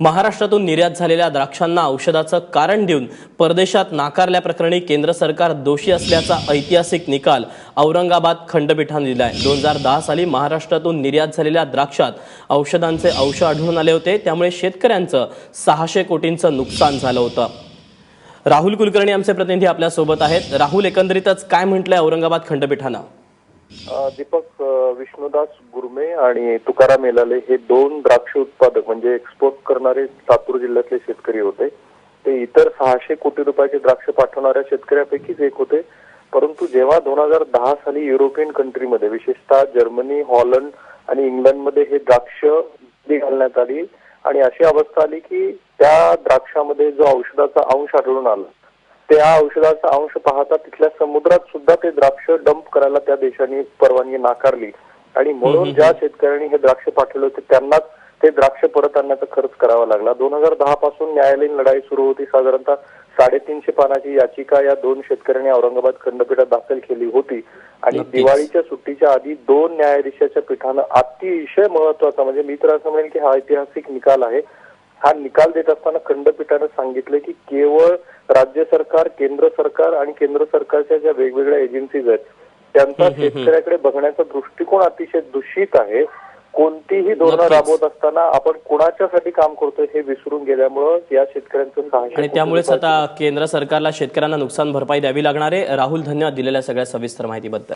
महाराष्ट्रातून निर्यात झालेल्या द्राक्षांना औषधाचं कारण देऊन परदेशात नाकारल्याप्रकरणी केंद्र सरकार दोषी असल्याचा ऐतिहासिक निकाल औरंगाबाद खंडपीठाने दिलाय. दोन हजार दहा साली महाराष्ट्रातून निर्यात झालेल्या द्राक्षात औषधांचे अंश आढळून आले होते. त्यामुळे शेतकऱ्यांचं सहाशे कोटींचं नुकसान झालं होतं. राहुल कुलकर्णी आमचे प्रतिनिधी आपल्यासोबत आहेत. राहुल एकंदरीतच काय म्हटलंय औरंगाबाद खंडपीठानं? दीपक विष्णुदास गुरमे आणि तुकाराम एलाले हे दोन द्राक्ष उत्पादक म्हणजे एक्सपोर्ट करणारे लातूर जिल्ह्यातले शेतकरी होते. ते इतर सहाशे कोटी रुपयाचे द्राक्ष पाठवणाऱ्या शेतकऱ्यापैकीच एक होते. परंतु जेव्हा दोन हजार दहा साली युरोपियन कंट्रीमध्ये विशेषतः जर्मनी हॉलंड आणि इंग्लंडमध्ये हे द्राक्ष घालण्यात आली आणि अशी अवस्था आली की त्या द्राक्षामध्ये जो औषधाचा अंश आढळून आला त्या औषधाचा अंश पाहता तिथल्या समुद्रात सुद्धा ते द्राक्ष डंप करायला त्या देशांनी परवानगी नाकारली. आणि म्हणून ज्या शेतकऱ्यांनी हे द्राक्ष पाठवले होते त्यांनाच ते द्राक्ष परत आणण्याचा खर्च करावा लागला. दोन हजार दहा पासून न्यायालयीन लढाई सुरू होती. साधारणतः साडेतीनशे पानाची याचिका या दोन शेतकऱ्यांनी औरंगाबाद खंडपीठात दाखल केली होती. आणि. दिवाळीच्या सुट्टीच्या आधी दोन न्यायाधीशाच्या पीठानं अतिशय महत्त्वाचा म्हणजे मी तर असं म्हणेन की हा ऐतिहासिक निकाल आहे हा निकाल देत असताना खंडपीठानं सांगितलं की केवळ राज्य सरकार केंद्र सरकार आणि केंद्र सरकारच्या ज्या वेगवेगळ्या एजन्सीज आहेत त्यांचा शेतकऱ्याकडे बघण्याचा दृष्टिकोन अतिशय दूषित आहे. कोणतीही धोरणं. राबवत असताना आपण कुणाच्यासाठी काम करतोय हे विसरून गेल्यामुळं या शेतकऱ्यांचं आणि त्यामुळेच आता केंद्र सरकारला शेतकऱ्यांना नुकसान भरपाई द्यावी लागणार आहे. राहुल धन्यवाद दिलेल्या सगळ्या सविस्तर माहितीबद्दल.